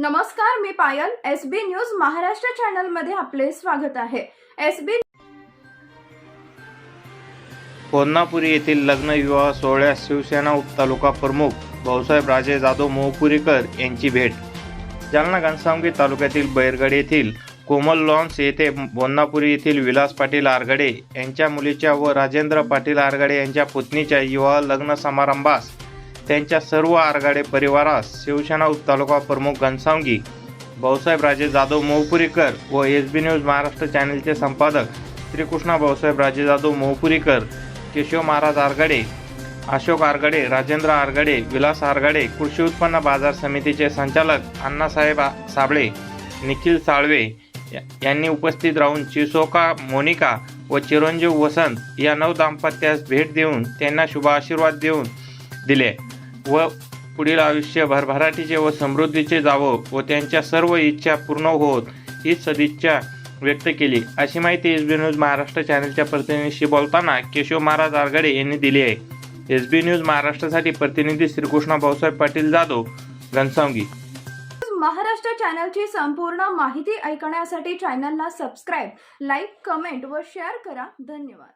नमस्कार मी Payal. S B news Maharashtra चॅनलमध्ये आपले स्वागत आहे. एस बी कोल्हापुरी येथील लग्न विवाह सोहळ्यास शिवसेना उपतालुका प्रमुख भाऊसाहेब राजे जाधव मोहपुरीकर यांची भेट. जालना घनसावंगी तालुक्यातील बैरगड येथील कोमल लॉन्स येथे बोन्नापुरी येथील विलास पाटील आरगडे यांच्या मुलीच्या व राजेंद्र पाटील आरगडे यांच्या पुतणीच्या विवाह लग्न समारंभास त्यांच्या सर्व आरगाडे परिवारास शिवसेना तालुका प्रमुख घनसावंगी भाऊसाहेब राजे जाधव मोहपुरीकर व एस बी न्यूज महाराष्ट्र चॅनेलचे संपादक श्रीकृष्णा भाऊसाहेब राजे जाधव मोहपुरीकर केशव महाराज आरगाडे अशोक आरगडे राजेंद्र आरगडे विलास आरगडे कृषी उत्पन्न बाजार समितीचे संचालक अण्णासाहेब साबळे निखिल साळवे या- यांनी उपस्थित राहून चिसोका मोनिका व चिरंजीव वसंत या नव दाम्पत्यास भेट देऊन त्यांना शुभ आशीर्वाद देऊन दिले. व पुढील आयुष्य भरभराटीचे व समृद्धीचे जावं व त्यांच्या सर्व इच्छा पूर्ण होत ही सदिच्छा व्यक्त केली. अशी माहिती एस बी न्यूज महाराष्ट्र चॅनलच्या प्रतिनिधीशी बोलताना केशव महाराज आरगडे यांनी दिली आहे. एस बी न्यूज महाराष्ट्रासाठी प्रतिनिधी श्रीकृष्ण भाऊसाहेब पाटील जाधव घनसावंगी. महाराष्ट्र चॅनलची संपूर्ण माहिती ऐकण्यासाठी चॅनलला सबस्क्राईब लाईक कमेंट व शेअर करा. धन्यवाद.